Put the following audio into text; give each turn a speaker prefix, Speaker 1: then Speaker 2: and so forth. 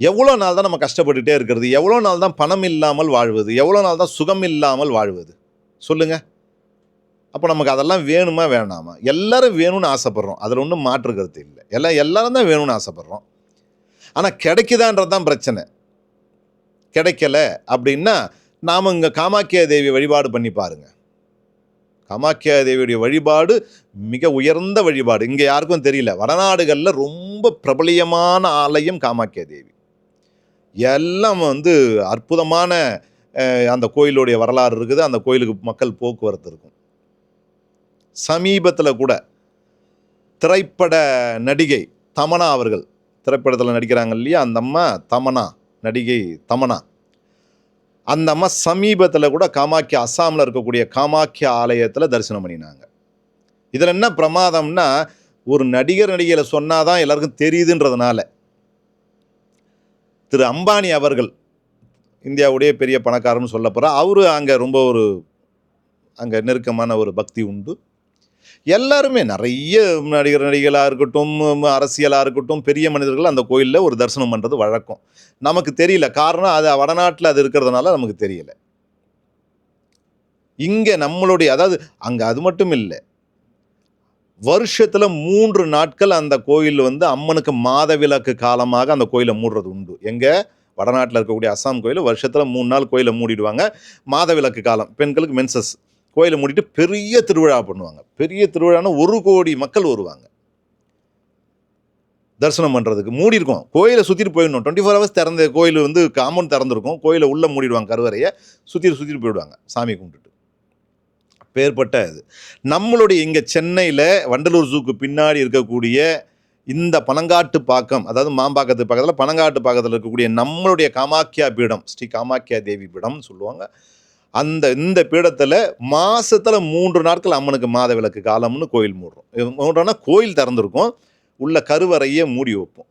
Speaker 1: எவ்வளோ நாள் தான் நம்ம கஷ்டப்பட்டுட்டே இருக்கிறது? எவ்வளோ நாள் தான் பணம் இல்லாமல் வாழ்வது? எவ்வளோ நாள் தான் சுகம் இல்லாமல் வாழ்வது? சொல்லுங்கள் அப்போ நமக்கு அதெல்லாம் வேணுமா வேணாமா? எல்லோரும் வேணும்னு ஆசைப்பட்றோம். அதில் ஒன்றும் மாற்று கருத்து இல்லை. எல்லாம் எல்லோரும் தான் வேணும்னு ஆசைப்பட்றோம். ஆனால் கிடைக்குதான்றது தான் பிரச்சனை. கிடைக்கல அப்படின்னா நாம் இங்கே காமாக்கியா தேவி வழிபாடு பண்ணி பாருங்கள் காமாக்கியா தேவியுடைய வழிபாடு மிக உயர்ந்த வழிபாடு. இங்கே யாருக்கும் தெரியல. வடநாடுகளில் ரொம்ப பிரபலியமான ஆலயம் காமாக்கியா தேவி. எல்லாம் வந்து அற்புதமான அந்த கோயிலுடைய வரலாறு இருக்குது. அந்த கோயிலுக்கு மக்கள் போக்குவரத்து இருக்கும். சமீபத்தில் கூட திரைப்பட நடிகை தமனா அவர்கள் திரைப்படத்தில் நடிக்கிறாங்க இல்லையா? அந்த அம்மா தமனா நடிகை தமனா. அந்த அம்மா சமீபத்தில் கூட காமாக்கியா அஸ்ஸாமில் இருக்கக்கூடிய காமாக்கியா ஆலயத்தில் தரிசனம் பண்ணினாங்க. இதில் என்ன பிரமாதம்னா ஒரு நடிகர் நடிகையில் சொன்னாதான் எல்லாருக்கும் தெரியுதுன்றதுனால திரு அம்பானி அவர்கள் இந்தியாவுடைய பெரிய பணக்காரன்னு சொல்ல போகிறார் அவரு அங்கே ரொம்ப ஒரு அங்கே நெருக்கமான ஒரு பக்தி உண்டு. எல்லாருமே நிறைய நடிகர் நடிகளாக இருக்கட்டும் அரசியலாக இருக்கட்டும் பெரிய மனிதர்கள் அந்த கோயிலில் ஒரு தரிசனம் பண்ணுறது வழக்கம். நமக்கு தெரியல. காரணம் அது வடநாட்டில் அது இருக்கிறதுனால நமக்கு தெரியல. இங்கே நம்மளுடைய அதாவது அங்கே அது மட்டும் இல்லை. வருஷத்தில் மூன்று நாட்கள் அந்த கோயில் வந்து அம்மனுக்கு மாதவிலக்கு காலமாக அந்த கோயிலை மூடுறது உண்டு. எங்கே? வடநாட்டில் இருக்கக்கூடிய அஸ்ஸாம் கோயில் வருஷத்தில் மூணு நாள் கோயிலை மூடிடுவாங்க. மாதவிலக்கு காலம். பெண்களுக்கு மென்சஸ். கோயிலை மூடிட்டு பெரிய திருவிழா பண்ணுவாங்க. பெரிய திருவிழான்னா ஒரு கோடி மக்கள் வருவாங்க. தரிசனம் பண்ணுறதுக்கு மூடி இருக்கும் கோயிலை சுற்றிட்டு போயிடணும். டுவெண்ட்டி ஃபோர் ஹவர்ஸ் திறந்த கோயில் வந்து காம்பவுண்ட் திறந்துருக்கும். கோயிலை உள்ளே மூடிடுவாங்க கருவறையை. சுற்றிட்டு சுற்றிட்டு போயிடுவாங்க. சாமி கும்பிட்டுட்டு. பேர்பட்ட இது. நம்மளுடைய இங்கே சென்னையில் வண்டலூர் ஜூக்கு பின்னாடி இருக்கக்கூடிய இந்த பனங்காட்டு பாக்கம் அதாவது மாம்பாக்கத்து பக்கத்தில் பனங்காட்டு பாக்கத்தில் இருக்கக்கூடிய நம்மளுடைய காமாக்கியா பீடம் ஸ்ரீ காமாக்கியா தேவி பீடம்னு சொல்லுவாங்க. அந்த இந்த பீடத்தில் மாதத்தில் மூன்று நாட்கள் அம்மனுக்கு மாத விளக்கு காலம்னு கோயில் மூடுறோம். மூடுறோன்னா கோயில் திறந்துருக்கும். உள்ள கருவறையை மூடி வைப்போம்.